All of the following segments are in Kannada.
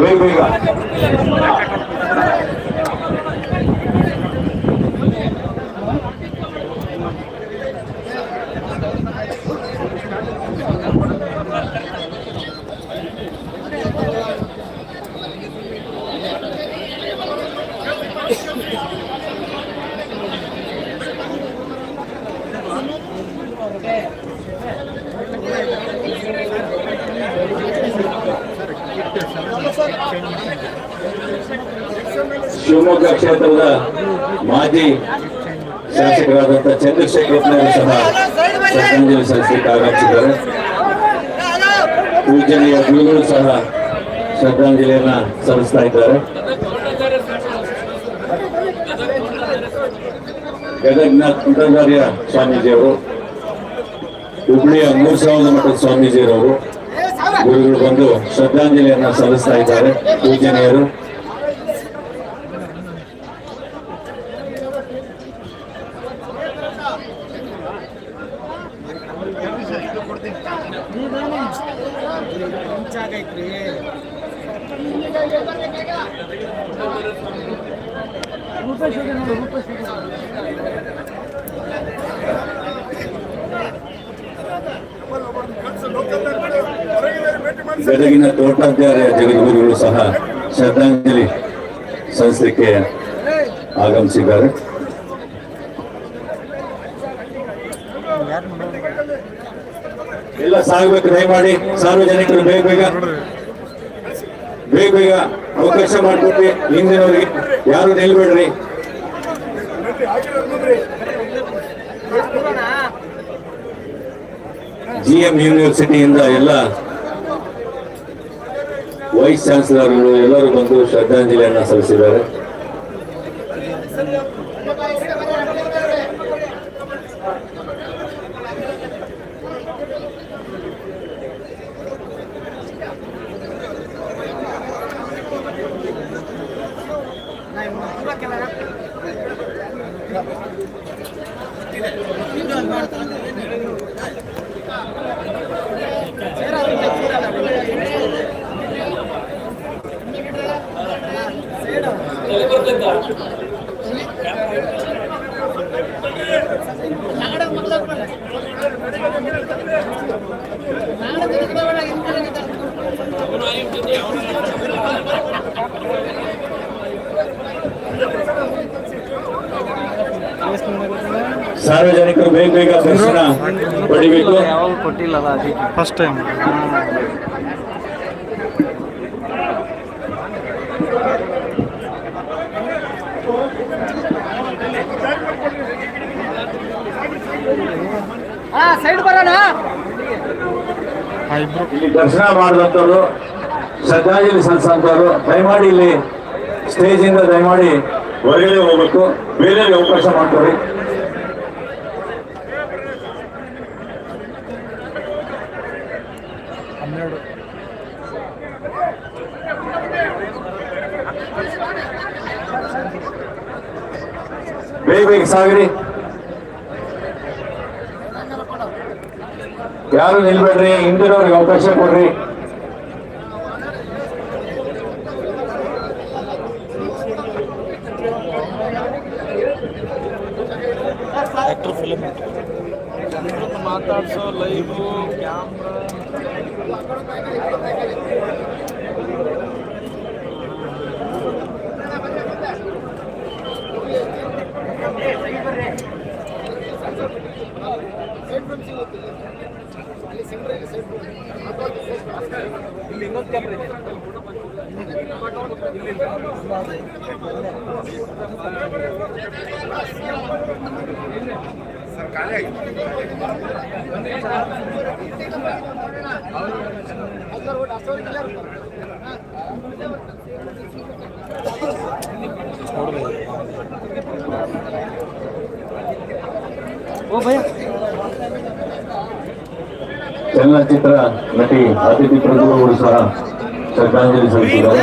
ಬೇಗ ಬೇಗ ಶಿವಮೊಗ್ಗ ಕ್ಷೇತ್ರದ ಮಾಜಿ ಶಾಸಕರಾದಂಥ ಚಂದ್ರಶೇಖರಪ್ಪನವರು ಸಹ ಶ್ರದ್ಧಾಂಜಲಿ ಸಲ್ಲಿಸಲಿಕ್ಕೆ ಆಗಮಿಸಿದ್ದಾರೆ. ಪೂಜನೀಯ ಗುರುಗಳು ಸಹ ಶ್ರದ್ಧಾಂಜಲಿಯನ್ನ ಸಲ್ಲಿಸ್ತಾ ಇದ್ದಾರೆ. ಗದಗ್ನ ಕುಂಟಾಚಾರ್ಯ ಸ್ವಾಮೀಜಿಯವರು, ಹುಬ್ಳಿಯ ಮೂರು ಸಾವಿರದ ಮಠದ ಸ್ವಾಮೀಜಿಯವರು, ಗುರುಗಳು ಬಂದು ಶ್ರದ್ಧಾಂಜಲಿಯನ್ನ ಸಲ್ಲಿಸ್ತಾ ಇದ್ದಾರೆ. ಪೂಜನೀಯರು ಗದಗಿನ ತೋಟಾಚಾರ್ಯ ಜಗದ್ಗುರುಗಳು ಸಹ ಶ್ರದ್ಧಾಂಜಲಿ ಸಲ್ಲಿಸಲಿಕ್ಕೆ ಆಗಮಿಸಿದ್ದಾರೆ. ಎಲ್ಲ ಸಾಗಬೇಕು ದಯಮಾಡಿ ಸಾರ್ವಜನಿಕರು ಬೇಗ ಬೇಗ ಬೇಗ ಬೇಗ ಅವಕಾಶ ಮಾಡಿಕೊಟ್ರಿ ಹಿಂದಿನವರಿಗೆ ಯಾರು ನಿಲ್ಬೇಡ್ರಿ. ಜಿ ಎಂ ಯೂನಿವರ್ಸಿಟಿಯಿಂದ ಎಲ್ಲ ವೈಸ್ ಚಾನ್ಸಲರ್ಗಳು ಎಲ್ಲರೂ ಬಂದು ಶ್ರದ್ಧಾಂಜಲಿಯನ್ನ ಸಲ್ಲಿಸಿದ್ದಾರೆ. ಸಾರ್ವಜನಿಕರು ಬೇಗ ಬೇಗ ದರ್ಶನ ಪಡಿಬೇಕು. ಯಾವಾಗ ಕೊಟ್ಟಿಲ್ಲ ಅದಕ್ಕೆ. ಫಸ್ಟ್ ಟೈಮ್ ಇಲ್ಲಿ ದರ್ಶನ ಮಾಡಿದಂಥವ್ರು ಶ್ರದ್ಧಾಂಜಲಿ ಸಲ್ಲಿಸಂತವ್ರು ದಯಮಾಡಿ ಇಲ್ಲಿ ಸ್ಟೇಜ್ ಇಂದ ದಯಮಾಡಿ ಹೊರಗಡೆ ಹೋಗ್ಬೇಕು. ಬೇರೆ ಅವಕಾಶ ಮಾಡ್ಕೊಡಿ. ಬೇಗ ಬೇಗ ಸಾಗಿರಿ. ಯಾರು ನಿಲ್ಬೇಡ್ರಿ? ಹಿಂದಿರೋರಿಗೆ ಅವಕಾಶ ಕೊಡ್ರಿ. ಮಾತಾಡ್ಸೋ ಲೈವ್ ಕ್ಯಾಮ್ರಾ ಇಲ್ಲಿ ಇನ್ನೊಂದು ಕ್ಯಾಮ್ರಾ ಇದೆ ಓ ಭಯ ಚಲನಚಿತ್ರ ನಟಿ ಅತಿಥಿ ಪ್ರಭುಗಳು ಸಹ ಶ್ರದ್ಧಾಂಜಲಿ ಸಲ್ಲಿಸಿದ್ದಾರೆ.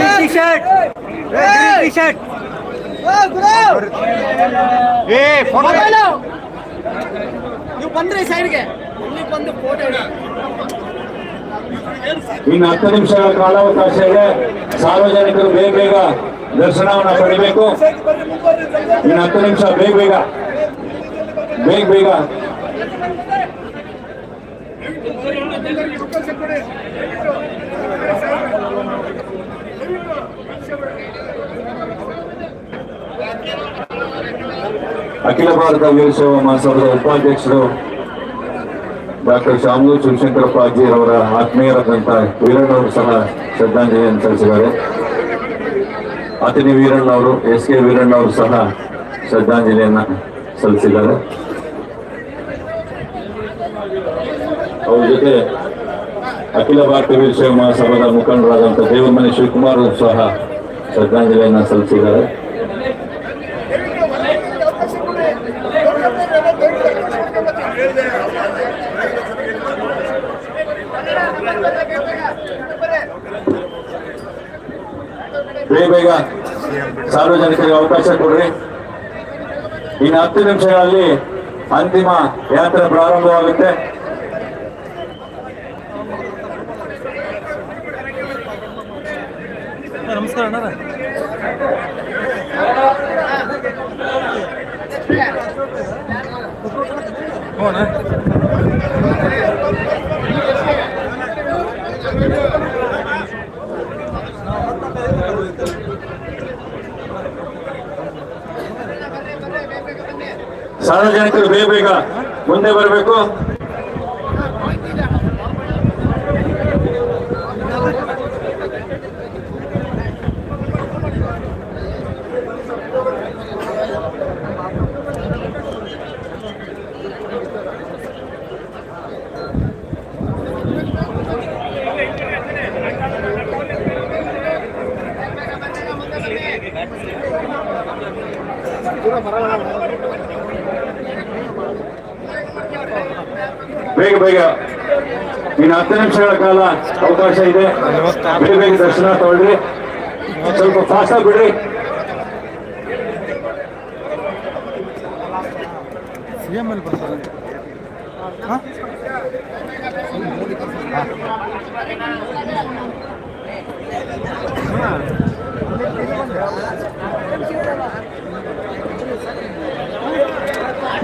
ಇನ್ನು ಹತ್ತು ನಿಮಿಷಗಳ ಕಾಲಾವಕಾಶ ಇದೆ. ಸಾರ್ವಜನಿಕರು ಬೇಗ ಬೇಗ ದರ್ಶನವನ್ನ ಪಡಿಬೇಕು. ಇನ್ನು ಹತ್ತು ನಿಮಿಷ ಬೇಗ ಬೇಗ ಬೇಗ ಬೇಗ ಅಖಿಲ ಭಾರತ ವೀರಶೈವ ಮಹಾಸಭಾದ ಉಪಾಧ್ಯಕ್ಷರು ಡಾಕ್ಟರ್ ಶಾಮೂರು ಶಿವಶಂಕರಪ್ಪ ಅಜ್ಜಿಯವರ ಆತ್ಮೀಯರಾದಂಥ ವೀರಣ್ಣವರು ಸಹ ಶ್ರದ್ಧಾಂಜಲಿಯನ್ನು ಸಲ್ಲಿಸಿದ್ದಾರೆ. ಅತಿನಿ ವೀರಣ್ಣವರು ಎಸ್ ಕೆ ವೀರಣ್ಣವರು ಸಹ ಶ್ರದ್ಧಾಂಜಲಿಯನ್ನು ಸಲ್ಲಿಸಿದ್ದಾರೆ. ಅವ್ರ ಜೊತೆ ಅಖಿಲ ಭಾರತ ವೀರಶೈವ ಮಹಾಸಭಾದ ಮುಖಂಡರಾದಂಥ ದೇವಮನೆ ಶಿವಕುಮಾರ್ ಸಹ ಶ್ರದ್ಧಾಂಜಲಿಯನ್ನು ಸಲ್ಲಿಸಿದ್ದಾರೆ. ಬೇಗ ಬೇಗ ಸಾರ್ವಜನಿಕರಿಗೆ ಅವಕಾಶ ಕೊಡ್ರಿ. ಇನ್ನು ಹತ್ತು ನಿಮಿಷಗಳಲ್ಲಿ ಅಂತಿಮ ಯಾತ್ರೆ ಪ್ರಾರಂಭವಾಗುತ್ತೆ. ನಮಸ್ಕಾರ ಸಾರ್ವಜನಿಕರು ಬೇಗ ಬೇಗ ಮುಂದೆ ಬರಬೇಕು. ಬೇಗ ಬೇಗ. ಇನ್ನು ಹತ್ತು ನಿಮಿಷಗಳ ಕಾಲ ಅವಕಾಶ ಇದೆ. ಬೇಗ ಬೇಗ ದರ್ಶನ ತಗೊಳ್ರಿ ಸ್ವಲ್ಪ ಫಾಸ್ಟ್ ಆಗಿ ಬಿಡ್ರಿ. ಸಿ ಎಂ ಬರ್ತಾರೆ. ಹಾಂ?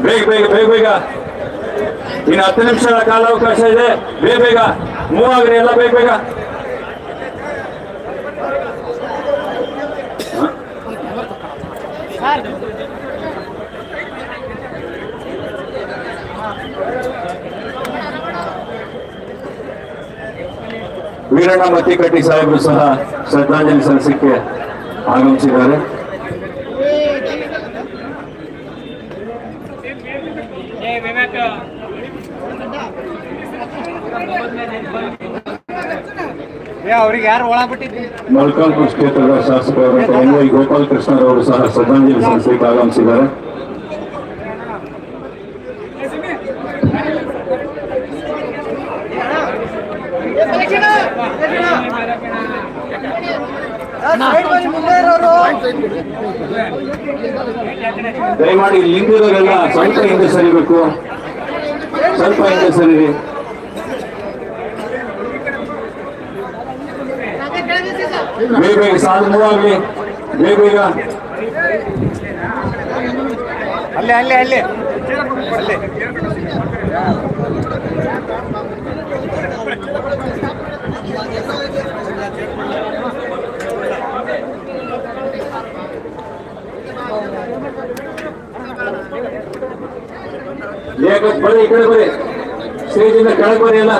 ಬೇಗ ಬೇಗ ಬೇಗ ಬೇಗ. ಇನ್ನು ಹತ್ತು ನಿಮಿಷಗಳ ಕಾಲಾವಕಾಶ ಇದೆ. ಬೇಗ ಬೇಗ. ಮೂವ್ ಆಗ್ರಿ, ಎಲ್ಲ ಬೇಗ ಬೇಗ. ವೀರಣ್ಣ ಮತ್ತಿಕಟ್ಟಿ ಸಾಹೇಬರು ಸಹ ಶ್ರದ್ಧಾಂಜಲಿ ಸಲ್ಲಿಸಕ್ಕೆ ಆಗಮಿಸಿದ್ದಾರೆ. ಏ ಅವ್ರಿಗೆ ಯಾರು ಒಳ ಬಿಟ್ಟಿದ್ವಿ ಮೊಳಕಾಲ್ಪುರ ಕ್ಷೇತ್ರದ ಶಾಸಕರಾದಂಥ ಎನ್ ವೈ ಗೋಪಾಲ್ ಕೃಷ್ಣರವರು ಸಹ ಶ್ರದ್ಧಾಂಜಲಿ ಸಲ್ಲಿಸಲಿಕ್ಕೆ ಆಗಮಿಸಿದ್ದಾರೆ. ದಯಮಾಡಿ ಹಿಂದಿರೋರೆಲ್ಲ ಸ್ವಲ್ಪ ಹಿಂದೆ ಸರಿಬೇಕು. ಸ್ವಲ್ಪ ಹಿಂದೆ ಸರಿರಿ ಬೇಗ ಬೇಗ ಆಗ್ಲಿ ಬೇಗ ಬೇಗ ಅಲ್ಲೇ ಅಲ್ಲೇ ಅಲ್ಲೇ ಅಲ್ಲೇ. ಬರ್ರಿ ಈ ಕಡೆ ಬರ್ರಿ ಸ್ಟೇಜ್ ಇಂದ ಕೆಳಗೆ ಬರ್ರಿ ಎಲ್ಲ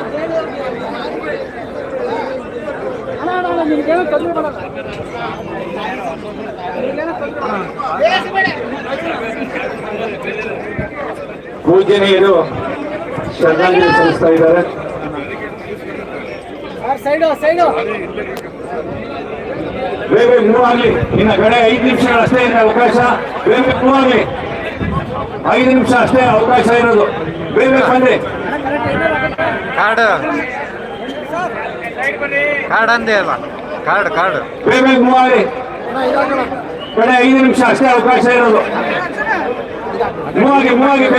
ಪೂಜನೀಯರು ಶ್ರದ್ಧಾಂಜಲಿ ಸಲ್ಲಿಸ್ತಾ ಇದ್ದಾರೆ ಬೇಗ ಮೂವ್ ಆಗ್ಲಿ. ಇನ್ನ ಕಡೆ ಐದು ನಿಮಿಷಗಳು ಅಷ್ಟೇ ಇದೆ ಅವಕಾಶ. ಬೇಗ ಮೂವ್ ಆಗ್ಲಿ. ಐದು ನಿಮಿಷ ಅಷ್ಟೇ ಅವಕಾಶ ಇರೋದು ಬೇಗ ಬೇಗ ಬನ್ನಿ ಕಾರ್ಡ್ ಕಾರ್ಡ್ ಅಂದೇ ಅಲ್ಲ ಕಾರ್ಡ್ ಕಾರ್ಡ್ ಬೇಗ ಮೂವಾರಿ ಕಡೆ ಐದು ನಿಮಿಷ ಅಷ್ಟೇ ಅವಕಾಶ ಇರೋದು ಮೂವ್ ಆಗಿ ಮೂವ್ ಆಗಿ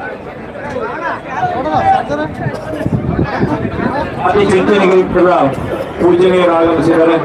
ಬೇಗ ಅತಿ ಚಿಂತನೆಗೆ ಪೂಜನೀಯರು ಆಗಮಿಸಿದ್ದಾರೆ